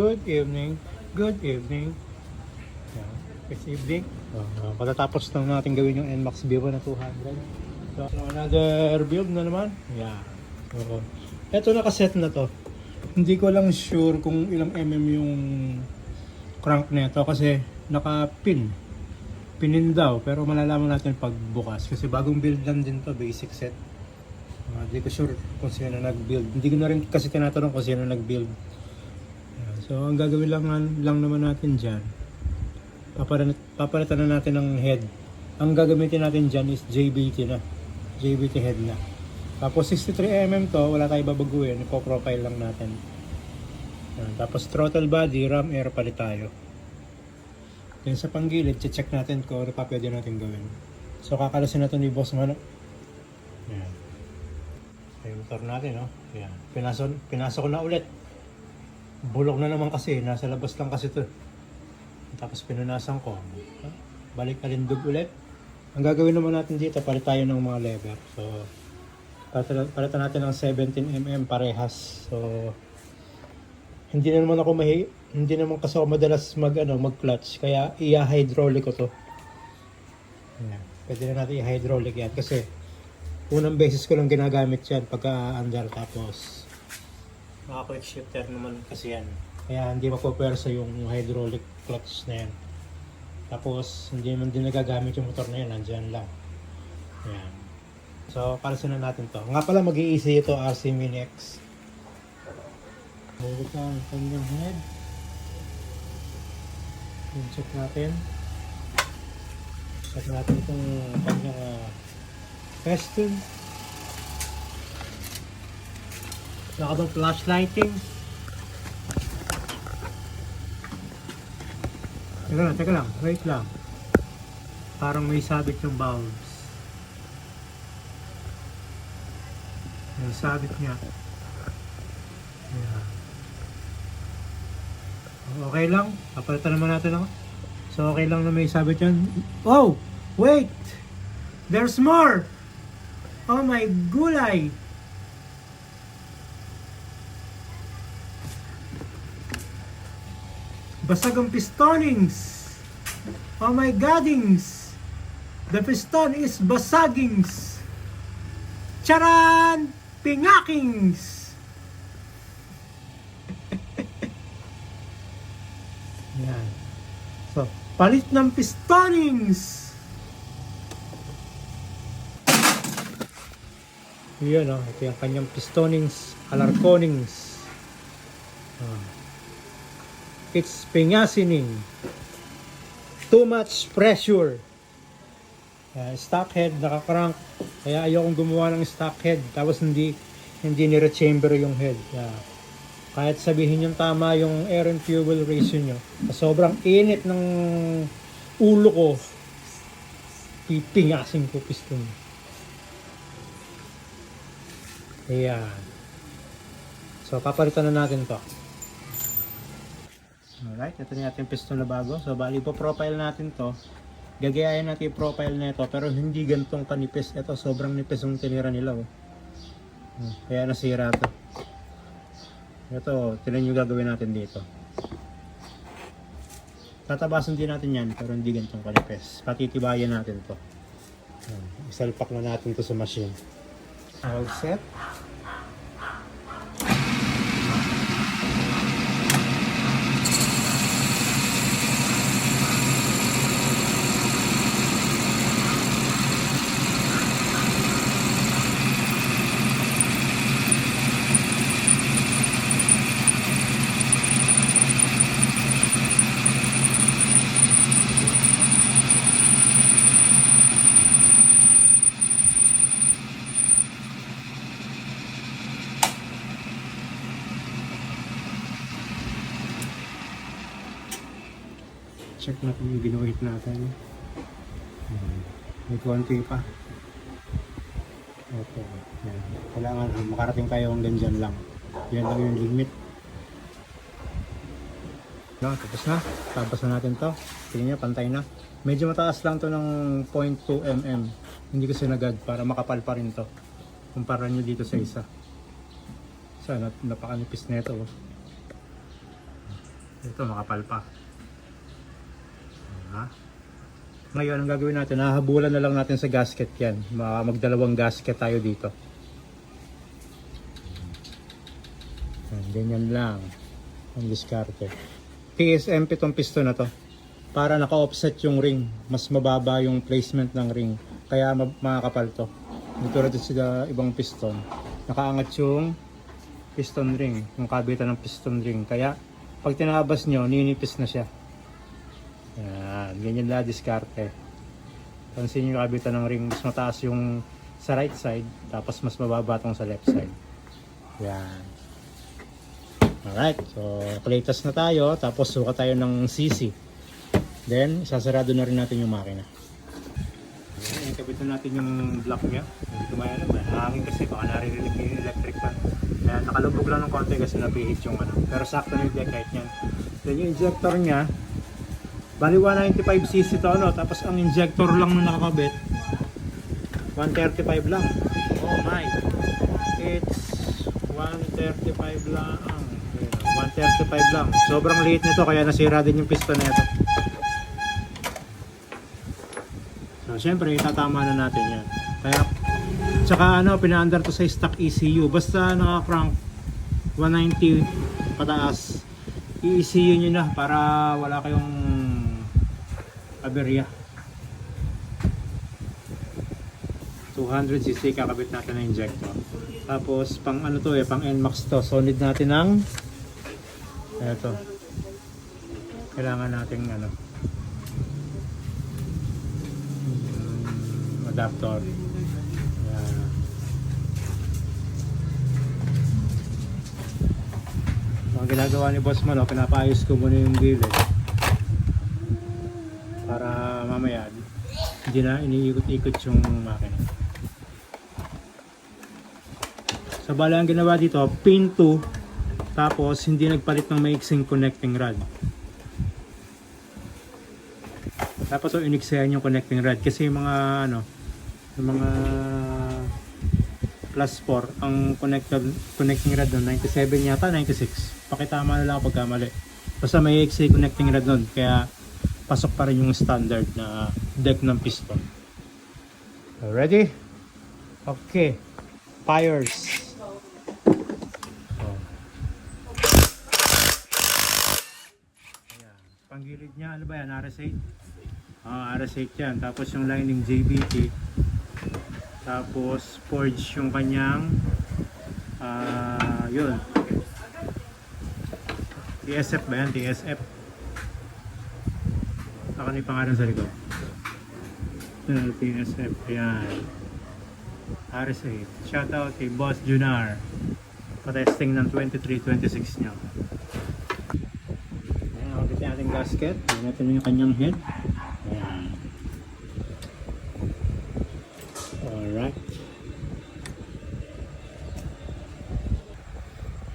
Good evening. Good evening. Yan. This evening. Uh, pagkatapos lang natin gawin yung NMAX Vivo na 200. So, another build na naman. Yeah. So, eto nakaset na to. Hindi ko lang sure kung ilang mm yung crank nito kasi naka-pin. Pinin daw, pero malalaman natin pag bukas. Kasi bagong build lang din to, basic set. Uh, Hindi ko sure kung sino nag-build. Hindi ko na rin kasi tinatanong kung sino nag-build. So, ang gagawin lang, lang naman natin dyan, papalitan na natin ng head. Ang gagamitin natin dyan is JBT na. JBT head na. Tapos 63mm to, wala tayong babaguhin. Ipo-profile lang natin. Tapos throttle body, ram air palit tayo. Then sa panggilid, check natin kung ano pa pwede natin gawin. So kakalasin natin ni Boss Mano. Ayan. Yung motor natin, no? Ayan. Pinasok, pinasok na ulit. Bulok na naman kasi. Nasa labas lang kasi to. Tapos pinunasan ko. Balik alindog ulit. Ang gagawin naman natin dito, palit tayo ng mga lever. So, palitan natin ng 17mm parehas. So, hindi na naman ako mahi hindi naman kasi ako madalas mag ano mag clutch kaya i-hydraulic ko to. Ayan. Pwede na natin i-hydraulic yan kasi unang beses ko lang ginagamit yan pagka under tapos mga quick shifter naman kasi yan. Kaya hindi mapapwersa yung hydraulic clutch na yan. Tapos hindi naman din nagagamit yung motor na yan, nandyan lang. Ayan. So, palasin na natin to. Nga pala mag-i-easy ito RC Mini X. Bukod na ang kanyang head. Check natin. Check natin itong kanyang uh, piston. Saka bang flash lighting. Teka lang, teka lang. Wait lang. Parang may sabit yung valves. Yung sabit niya. Ayan. Okay lang. Papalitan naman natin ako. So okay lang na may sabit yan. Oh! Wait! There's more! Oh my gulay! Basag ang pistonings! Oh my goddings! The piston is basagings! Charan! Pingakings! Yan. So, palit ng pistonings! Yan oh, ito yung kanyang pistonings, alarconings. Ah. It's pingasining. Too much pressure. Uh, stock head, naka-crank. Kaya ayokong gumawa ng stock head. Tapos hindi hindi ni-rechamber yung head. Yeah. Kahit sabihin yung tama yung air and fuel ratio nyo. Sobrang init ng ulo ko, pipingasin ko piston. Ayan. So, papalitan na natin to. Alright, ito na natin piston na bago. So, bali po profile natin to. Gagayahin natin yung profile nito pero hindi gantong kanipis. Ito, sobrang nipis yung tinira nila. Oh. Hmm, Kaya nasira to. Ito, tinan yung gagawin natin dito. Tatabasan din natin yan pero hindi gantong kanipis. Patitibayan natin to. Hmm, Isalpak na natin to sa machine. All set. Check natin yung ginuhit natin. Hmm. May konti pa. Ito. Kailangan ah, makarating tayo hanggang dyan lang. Yan lang yung limit. No, tapos na. Tapos na natin to. Tingnan nyo, pantay na. Medyo mataas lang to ng 0.2 mm. Hindi ko sinagad para makapal pa rin to. Kumpara nyo dito sa isa. Sa nap napakanipis na ito. Oh. Ito, makapal pa. Ha? Ngayon, ang gagawin natin, nahabulan na lang natin sa gasket yan. Ma- Magdalawang gasket tayo dito. Yan, ganyan lang. Ang diskarte. PSMP tong piston na to. Para naka-offset yung ring. Mas mababa yung placement ng ring. Kaya ma- makakapal to. Dito rin sa ibang piston. Nakaangat yung piston ring. Yung kabitan ng piston ring. Kaya pag tinabas nyo, ninipis na siya. Yan, ganyan la diskarte. Pansin nyo yung kabitan ng ring, mas mataas yung sa right side, tapos mas mababa tong sa left side. Yan. Alright, so platas na tayo, tapos suka tayo ng CC. Then, sasarado na rin natin yung makina. Ayan, ikabit na natin yung block niya. Hindi alam, eh. hangin kasi baka naririnig yung electric fan. Kaya nakalubog lang ng konti kasi napihit yung ano. Pero sakto na yung deck height niyan. Then yung injector niya, bali 195cc to ano, tapos ang injector lang na nakakabit, 135 lang. Oh my! It's 135 lang. Ayan, 135 lang. Sobrang liit nito kaya nasira din yung piston na ito. So, syempre, itatama na natin yan. Kaya, tsaka ano, pinaandar to sa stock ECU. Basta naka-crank 190 pataas, i-ECU nyo na para wala kayong aberya. 200cc kakabit natin na injector. Tapos, pang ano to eh, pang NMAX to. Solid natin ng eto. Kailangan nating ano, mm, adapter. Yan. Ang ginagawa ni Boss Mano, pinapaayos ko muna yung gilid. Para mamaya, hindi na iniikot-ikot yung makina. Sa bala ang ginawa dito, pin 2, tapos hindi nagpalit ng maiksing connecting rod. Tapos so, iniksayan yung connecting rod kasi yung mga ano, yung mga plus 4 ang connected connecting rod nun 97 yata 96 pakitama na lang ako pagkamali basta may XA connecting rod nun kaya pasok pa rin yung standard na deck ng piston ready? okay fires oh. Panggilid niya ano ba yan RS8 ah RS8 yan tapos yung lining JBT tapos forge yung kanyang ah yun. TSF ba yan? TSF. Saka na yung pangalan sa likod. Ito, TSF. Yan. RSA. Shoutout kay Boss Junar. Pa-testing ng 23-26 niya. Ayan, nakakit yung ating gasket. Ayan natin yung kanyang head. Ayan. Alright.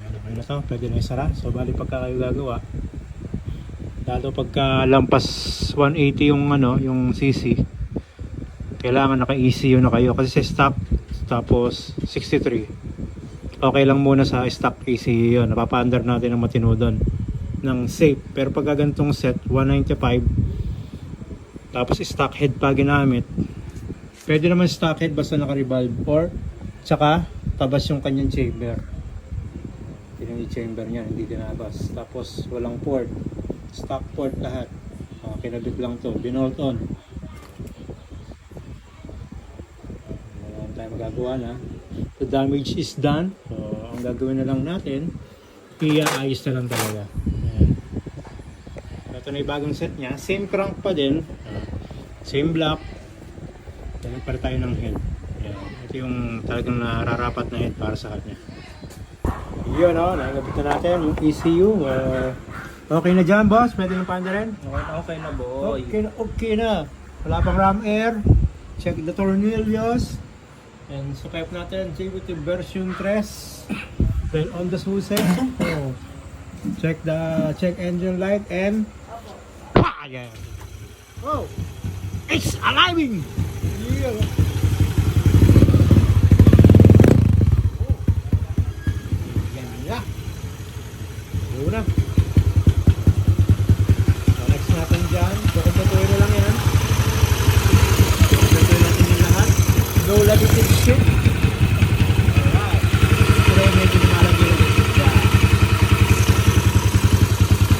Ayan, okay na to. Pwede na isara. So, bali pagka kayo gagawa, lalo pagka lampas 180 yung ano, yung CC, kailangan naka-ECU na kayo kasi sa stock tapos 63. Okay lang muna sa stock ECU yun. Napapa-under natin ng matino doon ng safe. Pero pag ganitong set, 195 tapos stock head pa ginamit, Pwede naman stock head basta naka-revolve or tsaka tabas yung kanyang chamber. Yun yung chamber niya, hindi dinabas. Tapos walang port. Stock port lahat. Ah, kinabit lang to. Binolt on. Wala tayo magagawa na. The damage is done. So, ang gagawin na lang natin, i-aayos na lang talaga. Ayan. Ito na yung bagong set niya. Same crank pa din. Same block. Dahil para tayo ng head. Yan. Ito yung talagang nararapat na head para sa kanya. Yun o, oh, nakagabit na natin yung ECU. Uh, okay na dyan boss, pwede yung panda rin? Okay, okay na boy. Okay na, okay na. Wala pang ram air. Check the tornillos. And sukay up natin JBT version 3. Then on the susi. Oh. Check the check engine light and pa yeah. Oh, it's arriving. Yeah. Oh. Yan na. Una. limited ship. Alright. Pero medyo lumalang yung yeah.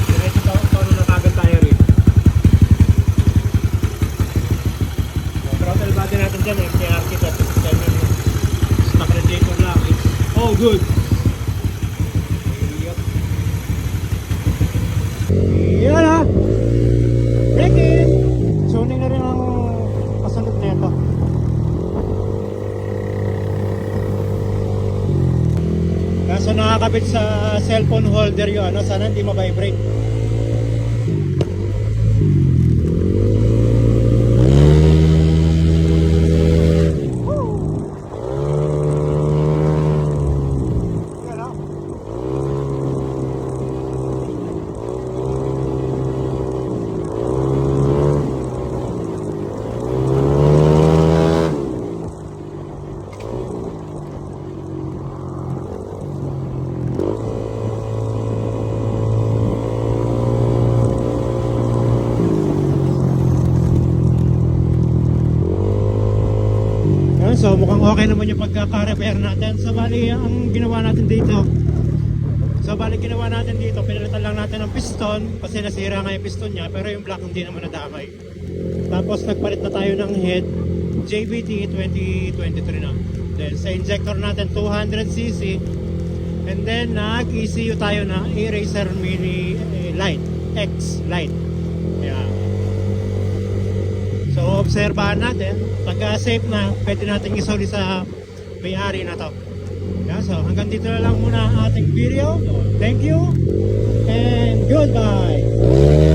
Diretso pa paano nakagad tayo rin. Yung throttle body natin dyan eh, KRT 37 stock radiator lang. It's all good. Yup. Yan ha. Break it. Tuning na rin ang kasunod nito. Kaso nakakabit sa cellphone holder yun, ano, sana hindi ma-vibrate. Yan, ah. Yan, so mukhang okay naman yung pagkaka-repair natin. So bali, ang ginawa natin dito, so bali ginawa natin dito, pinalitan lang natin ng piston kasi nasira nga yung piston niya pero yung block hindi naman nadamay. Tapos nagpalit na tayo ng head, JBT 2023 na. Then sa injector natin 200cc and then nag-ECU tayo na Eraser Mini eh, Light, X Light. Yeah. So, obserbahan natin. Pagka safe na, pwede natin isoli sa may-ari na to. Yeah, so, hanggang dito na lang muna ang ating video. Thank you and goodbye!